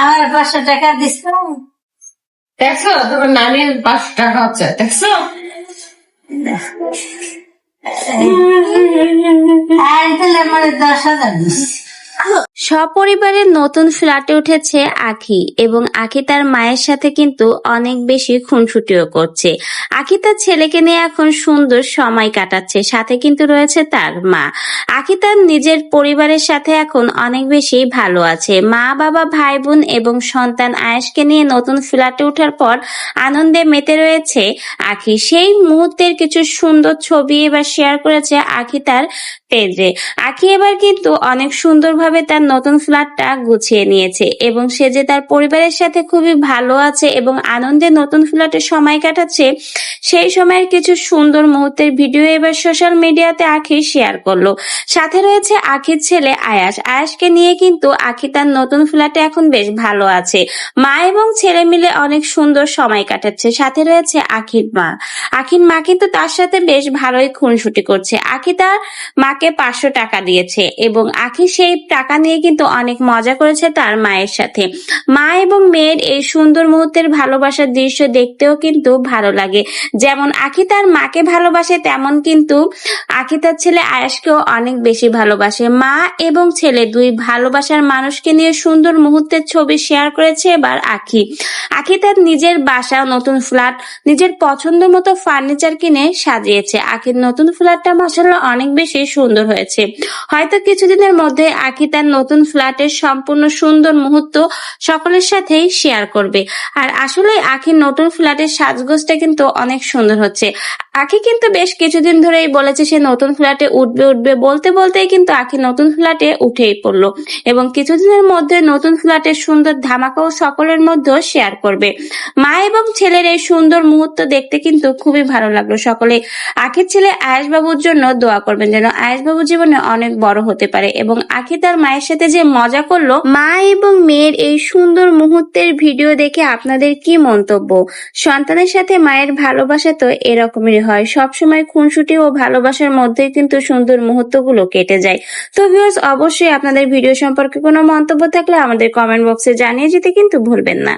আমার পাঁচশো টাকা দিছো? দেখছ? তোমার নানির পাঁচশো টাকা হচ্ছে। দেখছ? আর তাহলে আমার দশ হাজার দিস। সপরিবারে নতুন ফ্ল্যাটে উঠেছে আখি এবং আখি তার মায়ের সাথে কিন্তু অনেক বেশি খুনসুটিও করছে। আখি তার ছেলেকে নিয়ে এখন সুন্দর সময় কাটাচ্ছে, সাথে কিন্তু রয়েছে তার মা। আখি তার নিজের পরিবারের সাথে এখন অনেক বেশি ভালো আছে। মা, বাবা ভাই বোন এবং সন্তান আয়েশকে নিয়ে নতুন ফ্ল্যাটে ওঠার পর আনন্দে মেতে রয়েছে আখি। সেই মুহূর্তের কিছু সুন্দর ছবি এবার শেয়ার করেছে আখি তার পেজে। আখি এবার কিন্তু অনেক সুন্দরভাবে তার নতুন ফ্ল্যাটটা গুছিয়ে নিয়েছে এবং সে যে তার পরিবারের সাথে খুবই ভালো আছে এবং আনন্দে নতুন ফ্ল্যাটে সময় কাটাচ্ছে, সেই সময়ের কিছু সুন্দর মুহূর্তের ভিডিও এবার সোশ্যাল মিডিয়াতে আখি শেয়ার করল। সাথে রয়েছে আখির ছেলে আয়াস। আয়াসকে নিয়ে কিন্তু আখি তার নতুন ফ্ল্যাটে এখন বেশ ভালো আছে। মা এবং ছেলে মিলে অনেক সুন্দর সময় কাটাচ্ছে। সাথে রয়েছে আখির মা। আখির মা কিন্তু তার সাথে বেশ ভালোই খুনসুটি করছে। আখি তার মাকে পাঁচশো টাকা দিয়েছে এবং আখি সেই টাকা নিয়ে কিন্তু অনেক মজা করেছে তার মায়ের সাথে। মা এবং মেয়ের এই সুন্দর মুহূর্তের ভালোবাসার দৃশ্য দেখতেও কিন্তু ভালো লাগে। যেমন আখি তার মাকে ভালোবাসে, তেমন কিন্তু আখি তার ছেলে আয়াসকেও অনেক বেশি ভালোবাসে। মা এবং ছেলে দুই ভালোবাসার মানুষকে নিয়ে সুন্দর মুহূর্তের ছবি শেয়ার করেছে এবার আখি। আখি তার নিজের বাসা, নতুন ফ্ল্যাট, নিজের পছন্দ মতো ফার্নিচার কিনে সাজিয়েছে। আখির নতুন ফ্ল্যাটটা মাসাল্লাহ অনেক বেশি সুন্দর হয়েছে। হয়তো কিছুদিনের মধ্যে আখি তার নতুন ফ্ল্যাটের সম্পূর্ণ সুন্দর মুহূর্ত সকলের সাথেই শেয়ার করবে। আর আসলে আখির নতুন ফ্ল্যাটের সাজগোজটা কিন্তু অনেক সুন্দর হচ্ছে। আখি কিন্তু বেশ কিছুদিন ধরেই বলেছে সে নতুন ফ্ল্যাটে উঠবে উঠবে বলতে বলতেই কিন্তু আখি নতুন ফ্ল্যাটে উঠেই পড়ল এবং কিছুদিনের মধ্যে নতুন ফ্ল্যাটের সুন্দর ধামাকাও সকলের মধ্যে শেয়ার করবে। মা এবং ছেলের এই সুন্দর মুহূর্ত দেখতে কিন্তু খুবই ভালো লাগল সকলে। আখির ছেলে আয়েশ বাবুর জন্য দোয়া করবেন যেন আয়েশ বাবুর জীবনে অনেক বড় হতে পারে এবং আখি তার মায়ের সাথে যে মজা করল, মা এবং মেয়ের এই সুন্দর মুহূর্তের ভিডিও দেখে আপনাদের কি মন্তব্য? সন্তানের সাথে মায়ের ভালোবাসা তো এরকমই হয়। সবসময় খুনসুটি ও ভালোবাসার মধ্যে কিন্তু সুন্দর মুহূর্তগুলো কেটে যায়। তো ভিউয়ার্স অবশ্যই আপনাদের ভিডিও সম্পর্কে কোনো মন্তব্য থাকলে আমাদের কমেন্ট বক্সে জানিয়ে যেতে কিন্তু ভুলবেন না।